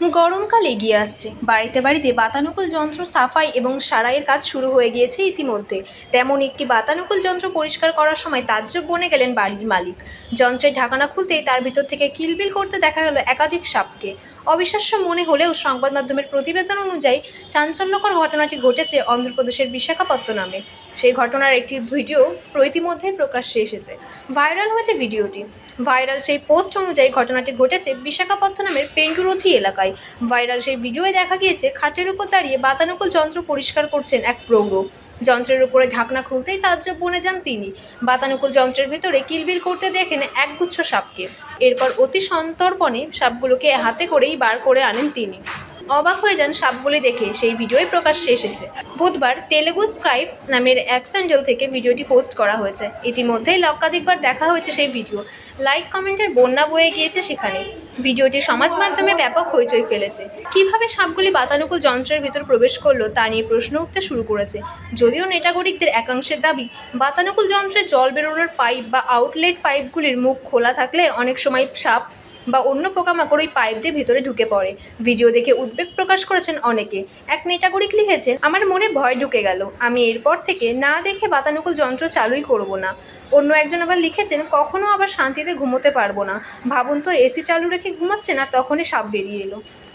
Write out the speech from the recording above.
গরমকাল এগিয়ে আসছে। বাড়িতে বাড়িতে বাতানুকূল যন্ত্র, সাফাই এবং সারাইয়ের কাজ শুরু হয়ে গিয়েছে ইতিমধ্যে। তেমন একটি বাতানুকূল যন্ত্র পরিষ্কার করার সময় তাজ্জব বনে গেলেন বাড়ির মালিক। যন্ত্রের ঢাকনা খুলতেই তার ভিতর থেকে কিলবিল করতে দেখা গেল একাধিক সাপকে। অবিশ্বাস্য মনে হলেও সংবাদ মাধ্যমের প্রতিবেদন অনুযায়ী চাঞ্চল্যকর ঘটনাটি ঘটেছে অন্ধ্রপ্রদেশের বিশাখাপত্তনমে। সেই ঘটনার একটি ভিডিও ইতিমধ্যেই প্রকাশ্যে এসেছে। ভাইরাল হয়েছে ভিডিওটি। ভাইরাল সেই পোস্ট অনুযায়ী ঘটনাটি ঘটেছে বিশাখাপত্তনামের পেন্টুরথি এলাকায়। ভাইরাল সেই ভিডিওয়ে দেখা গিয়েছে, খাটের উপর দাঁড়িয়ে বাতানুকূল যন্ত্র পরিষ্কার করছেন এক প্রৌঢ়। যন্ত্রের উপরে ঢাকনা খুলতেই তাজ্জব বনে যান তিনি। বাতানুকূল যন্ত্রের ভেতরে কিলবিল করতে দেখেন একগুচ্ছ সাপকে। এরপর অতি সন্তর্পণে সাপগুলোকে হাতে করেই বার করে আনেন তিনি। অবাক হয়ে যান সাপগুলি দেখে, সেই ভিডিওই প্রকাশ্যে এসেছে। বুধবার তেলেগু স্ক্রাইব নামের স্যান্ডেল থেকে ভিডিওটি পোস্ট করা হয়েছে। ইতিমধ্যেই লক্ষাধিকবার দেখা হয়েছে সেই ভিডিও। লাইক, কমেন্টের বন্যা বয়ে গিয়েছে সেখানে। ভিডিওটি সমাজ মাধ্যমে ব্যাপক হইচই ফেলেছে। কীভাবে সাপগুলি বাতানুকূল যন্ত্রের ভিতর প্রবেশ করল তা নিয়ে প্রশ্ন উঠতে শুরু করেছে। যদিও নেটাগরিকদের একাংশের দাবি, বাতানুকূল যন্ত্রে জল বেরোনোর পাইপ বা আউটলেট পাইপগুলির মুখ খোলা থাকলে অনেক সময় সাপ বা অন্য পোকামাকড় ওই পাইপ দিয়ে ভিতরে ঢুকে পড়ে। ভিডিও দেখে উদ্বেগ প্রকাশ করেছেন অনেকে। এক নেটাগরিক লিখেছেন, আমার মনে ভয় ঢুকে গেল। আমি এরপর থেকে না দেখে বাতানুকূল যন্ত্র চালুই করব না। অন্য একজন আবার লিখেছেন, কখনো আবার শান্তিতে ঘুমোতে পারব না। ভাবুন তো এসি চালু রেখে ঘুমাচ্ছেন আর তখনই সাপ বেরিয়ে এলো।